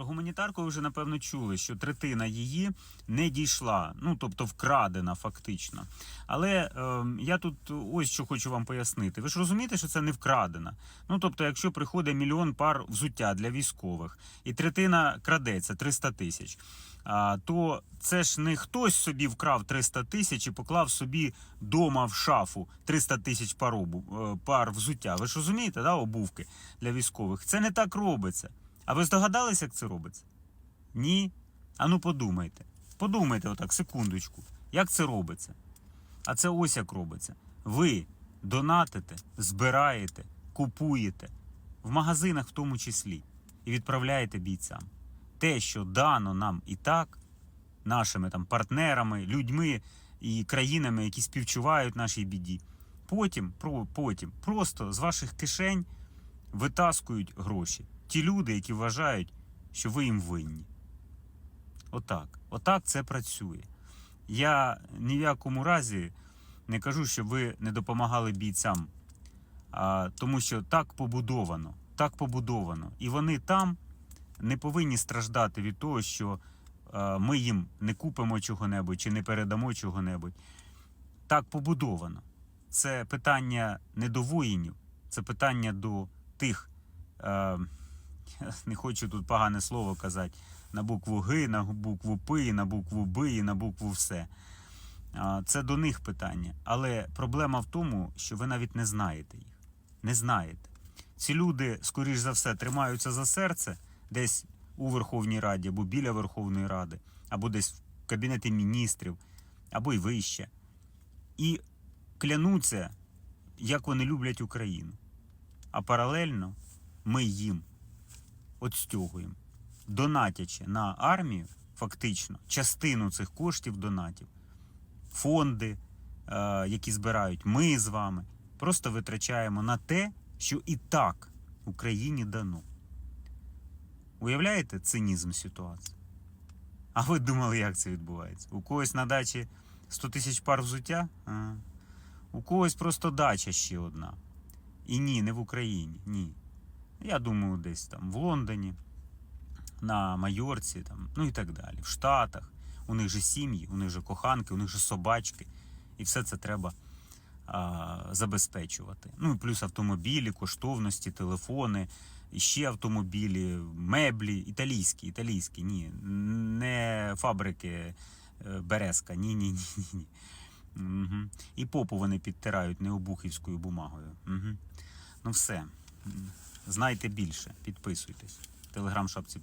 Про гуманітарку ви вже напевно чули, що третина її не дійшла, ну тобто вкрадена фактично. Але е, я тут ось що хочу вам пояснити. Ви ж розумієте, що це не вкрадена. Ну тобто, якщо приходить мільйон пар взуття для військових, і третина крадеться 300 тисяч. А, то це ж не хтось собі вкрав 300 тисяч і поклав собі дома в шафу 300 тисяч е, пар взуття. Ви ж розумієте, да, обувки для військових? Це не так робиться. А ви здогадалися, як це робиться? Ні? А ну подумайте. Подумайте отак, секундочку. Як це робиться? А це ось як робиться. Ви донатите, збираєте, купуєте в магазинах в тому числі і відправляєте бійцям. Те, що дано нам і так, нашими там партнерами, людьми і країнами, які співчувають нашій біді. Потім, про, потім просто з ваших кишень витаскують гроші. Ті люди, які вважають, що ви їм винні. Отак. Отак це працює. Я ні в якому разі не кажу, що ви не допомагали бійцям, а, тому що так побудовано, так побудовано. І вони там не повинні страждати від того, що е, ми їм не купимо чого-небудь чи не передамо чого-небудь. Так побудовано. Це питання не до воїнів, це питання до тих. Е, не хочу тут погане слово казати, на букву Г, на букву П, на букву Б і на букву все. Це до них питання. Але проблема в тому, що ви навіть не знаєте їх. Не знаєте. Ці люди, скоріш за все, тримаються за серце десь у Верховній Раді або біля Верховної Ради, або десь в Кабінеті міністрів, або й вище. І клянуться, як вони люблять Україну. А паралельно ми їм отстягуємо, донатячи на армію, фактично, частину цих коштів донатів, фонди, е, які збирають ми з вами, просто витрачаємо на те, що і так Україні дано. Уявляєте цинізм ситуації? А ви думали, як це відбувається? У когось на дачі 100 тисяч пар взуття? А. У когось просто дача ще одна. І ні, не в Україні. Ні. Я думаю, десь там в Лондоні, на Майорці, там, ну і так далі. В Штатах. У них же сім'ї, у них же коханки, у них же собачки. І все це треба а, забезпечувати. Ну і плюс автомобілі, коштовності, телефони, ще автомобілі, меблі, італійські, італійські, ні, не фабрики е, Березка, ні, ні, ні, ні. ні. Угу. І попу вони підтирають необухівською бумагою. Угу. Ну все. Знайте більше, підписуйтесь. Телеграм шапці.